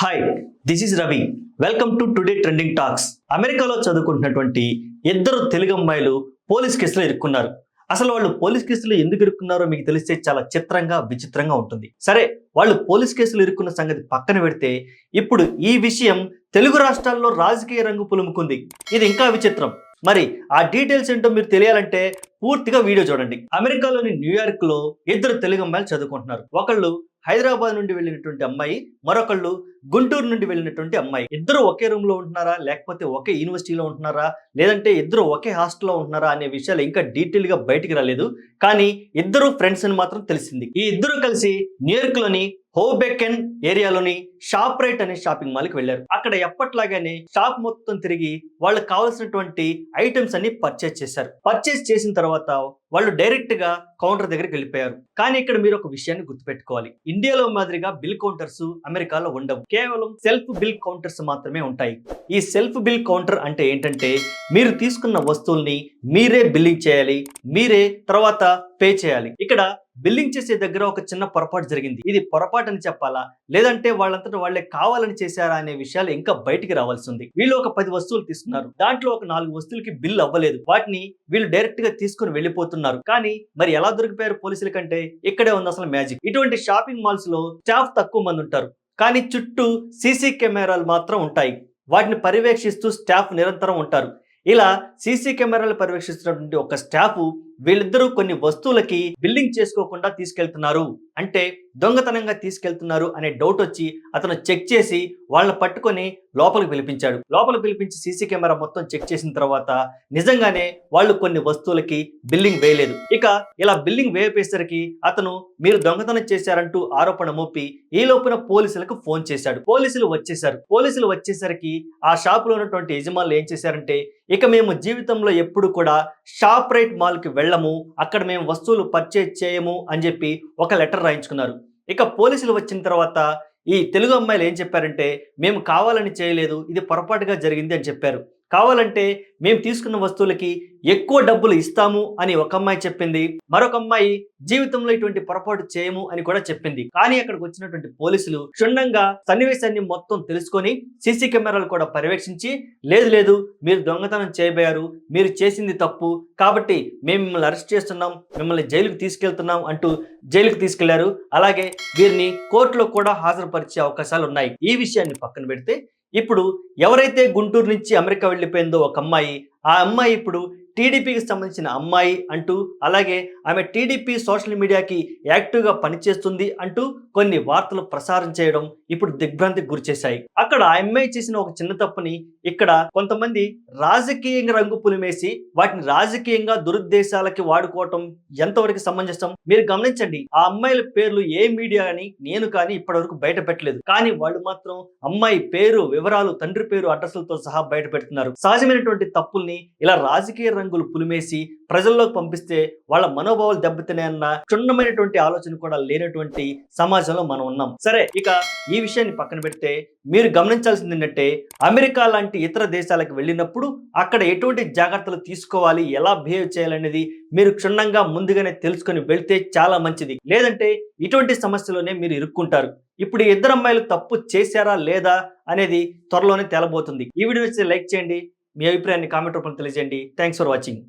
Hi this is Ravi welcome to today trending talks అమెరికాలో చదువుకుంటున్నటువంటి ఇద్దరు తెలుగు అమ్మాయిలు పోలీస్ కేసులో ఇరుక్కున్నారు. అసలు వాళ్ళు పోలీస్ కేసులో ఎందుకు ఇరుక్కున్నారో మీకు తెలిస్తే చాలా చిత్రంగా విచిత్రంగా ఉంటుంది. సరే వాళ్ళు పోలీస్ కేసులు ఇరుక్కున్న సంగతి పక్కన పెడితే ఇప్పుడు ఈ విషయం తెలుగు రాష్ట్రాల్లో రాజకీయ రంగు పులుముకుంది. ఇది ఇంకా విచిత్రం. మరి ఆ డీటెయిల్స్ ఏంటో మీరు తెలియాలంటే పూర్తిగా వీడియో చూడండి. అమెరికాలోని న్యూయార్క్లో ఇద్దరు తెలుగు అమ్మాయిలు చదువుకుంటున్నారు. ఒకళ్ళు హైదరాబాద్ నుండి వెళ్ళినటువంటి అమ్మాయి మరొకళ్ళు గుంటూరు నుండి వెళ్ళినటువంటి అమ్మాయి. ఇద్దరు ఒకే రూమ్లో ఉంటున్నారా? లేకపోతే ఒకే యూనివర్సిటీలో ఉంటున్నారా? లేదంటే ఇద్దరు ఒకే హాస్టల్లో ఉంటున్నారా అనే విషయాలు ఇంకా డీటెయిల్గా బయటికి రాలేదు. కానీ ఇద్దరు ఫ్రెండ్స్ అని మాత్రం తెలిసింది. ఈ ఇద్దరు కలిసి న్యూయార్క్లోని హోబెకెన్ ఏరియాలోని షాప్ రైట్ అనే షాపింగ్ మాల్కి వెళ్ళారు. అక్కడ ఎప్పట్లాగానే షాప్ మొత్తం తిరిగి వాళ్ళకి కావాల్సినటువంటి ఐటమ్స్ అన్ని పర్చేస్ చేశారు. పర్చేస్ చేసిన తర్వాత వాళ్ళు డైరెక్ట్గా కౌంటర్ దగ్గరికి వెళ్ళిపోయారు. కానీ ఇక్కడ మీరు ఒక విషయాన్ని గుర్తుపెట్టుకోవాలి. ఇండియాలో మాదిరిగా బిల్ కౌంటర్స్ అమెరికాలో ఉండవు. కేవలం సెల్ఫ్ బిల్ కౌంటర్స్ మాత్రమే ఉంటాయి. ఈ సెల్ఫ్ బిల్ కౌంటర్ అంటే ఏంటంటే మీరు తీసుకున్న వస్తువుల్ని మీరే బిల్లింగ్ చేయాలి మీరే తర్వాత పే చేయాలి. ఇక్కడ బిల్లింగ్ చేసే దగ్గర ఒక చిన్న పొరపాటు జరిగింది. ఇది పొరపాటు అని చెప్పాలా? లేదంటే వాళ్ళంతటా వాళ్ళే కావాలని చేశారా అనే విషయాలు ఇంకా బయటికి రావాల్సి ఉంది. వీళ్ళు ఒక పది వస్తువులు తీసుకున్నారు. దాంట్లో ఒక నాలుగు వస్తువులకి బిల్ అవ్వలేదు. వాటిని వీళ్ళు డైరెక్ట్గా తీసుకుని వెళ్ళిపోతున్నారు. కానీ మరి ఎలా దొరికిపోయారు పోలీసుల కంటే? ఇక్కడే ఉంది అసలు మ్యాజిక్. ఇటువంటి షాపింగ్ మాల్స్లో స్టాఫ్ తక్కువ మంది ఉంటారు. కానీ చుట్టూ సీసీ కెమెరాలు మాత్రం ఉంటాయి. వాటిని పర్యవేక్షిస్తూ స్టాఫ్ నిరంతరం ఉంటారు. ఇలా సీసీ కెమెరాలు పర్యవేక్షిస్తున్నటువంటి ఒక స్టాఫ్ వీళ్ళిద్దరూ కొన్ని వస్తువులకి బిల్లింగ్ చేసుకోకుండా తీసుకెళ్తున్నారు. అంటే దొంగతనంగా తీసుకెళ్తున్నారు అనే డౌట్ వచ్చి అతను చెక్ చేసి వాళ్ళని పట్టుకొని లోపలికి పిలిపించాడు. లోపలికి పిలిపించి సీసీ కెమెరా మొత్తం చెక్ చేసిన తర్వాత నిజంగానే వాళ్ళు కొన్ని వస్తువులకి బిల్లింగ్ వేయలేదు. ఇక ఇలా బిల్లింగ్ వేయపేసరికి అతను మీరు దొంగతనం చేశారంటూ ఆరోపణ మోపి ఈ లోపున పోలీసులకు ఫోన్ చేశాడు. పోలీసులు వచ్చేసారు పోలీసులు వచ్చేసరికి ఆ షాప్లో ఉన్నటువంటి యజమానులు ఏం చేశారంటే ఇక మేము జీవితంలో ఎప్పుడు కూడా షాప్ రైట్ మాల్కి వెళ్ళము అక్కడ మేము వస్తువులు పర్చేజ్ చేయము అని చెప్పి ఒక లెటర్ రాయించుకున్నారు. ఇక పోలీసులు వచ్చిన తర్వాత ఈ తెలుగు అమ్మాయిలు ఏం చెప్పారంటే మేము కావాలని చేయలేదు ఇది పొరపాటుగా జరిగింది అని చెప్పారు. కావాలంటే మేము తీసుకున్న వస్తువులకి ఎక్కువ డబ్బులు ఇస్తాము అని ఒక అమ్మాయి చెప్పింది. మరొక అమ్మాయి జీవితంలో ఇటువంటి పొరపాటు చేయము అని కూడా చెప్పింది. కానీ అక్కడికి వచ్చినటువంటి పోలీసులు క్షుణ్ణంగా సన్నివేశాన్ని మొత్తం తెలుసుకొని సీసీ కెమెరాలు కూడా పర్యవేక్షించి లేదు లేదు మీరు దొంగతనం చేయబోయారు మీరు చేసింది తప్పు కాబట్టి మేము మిమ్మల్ని అరెస్ట్ చేస్తున్నాం మిమ్మల్ని జైలుకు తీసుకెళ్తున్నాం అంటూ జైలుకు తీసుకెళ్ళారు. అలాగే వీరిని కోర్టులో కూడా హాజరుపరిచే అవకాశాలు ఉన్నాయి ఈ విషయాన్ని పక్కన పెడితే ఇప్పుడు ఎవరైతే గుంటూరు నుంచి అమెరికా వెళ్ళిపోయిందో ఒక అమ్మాయి ఆ అమ్మాయి ఇప్పుడు టీడీపీకి సంబంధించిన అమ్మాయి అంటూ అలాగే ఆమె టీడీపీ సోషల్ మీడియాకి యాక్టివ్గా పనిచేస్తుంది అంటూ కొన్ని వార్తలు ప్రసారం చేయడం ఇప్పుడు దిగ్భ్రాంతికి గురిచేశాయి అక్కడ ఆ అమ్మాయి చేసిన ఒక చిన్న తప్పుని ఇక్కడ కొంతమంది రాజకీయంగా రంగు పులిమేసి వాటిని రాజకీయంగా దురుద్దేశాలకి వాడుకోవటం ఎంతవరకు సమంజసం? మీరు గమనించండి ఆ అమ్మాయిల పేర్లు ఏ మీడియా అని నేను కానీ ఇప్పటివరకు బయట పెట్టలేదు. కానీ వాళ్ళు మాత్రం అమ్మాయి పేరు వివరాలు తండ్రి పేరు అడ్రస్లతో సహా బయట పెడుతున్నారు. సహజమైనటువంటి తప్పుల్ని ఇలా రాజకీయ రంగులు పులిమేసి ప్రజల్లోకి పంపిస్తే వాళ్ళ మనోభావాలు దెబ్బతినాయన్న క్షుణ్ణమైనటువంటి ఆలోచన కూడా లేనటువంటి సమాజంలో మనం ఉన్నాం. సరే ఇక ఈ విషయాన్ని పక్కన పెడితే మీరు గమనించాల్సింది ఏంటంటే అమెరికా లాంటి ఇతర దేశాలకు వెళ్ళినప్పుడు అక్కడ ఎటువంటి జాగ్రత్తలు తీసుకోవాలి ఎలా బిహేవ్ చేయాలనేది మీరు క్షుణ్ణంగా ముందుగానే తెలుసుకొని వెళ్తే చాలా మంచిది. లేదంటే ఇటువంటి సమస్యలోనే మీరు ఇరుక్కుంటారు. ఇప్పుడు ఇద్దరు అమ్మాయిలు తప్పు చేశారా లేదా అనేది త్వరలోనే తేలబోతుంది. ఈ వీడియో నచ్చితే లైక్ చేయండి. మీ అభిప్రాయాన్ని కామెంట్ రూపంలో తెలియజేయండి. Thanks for watching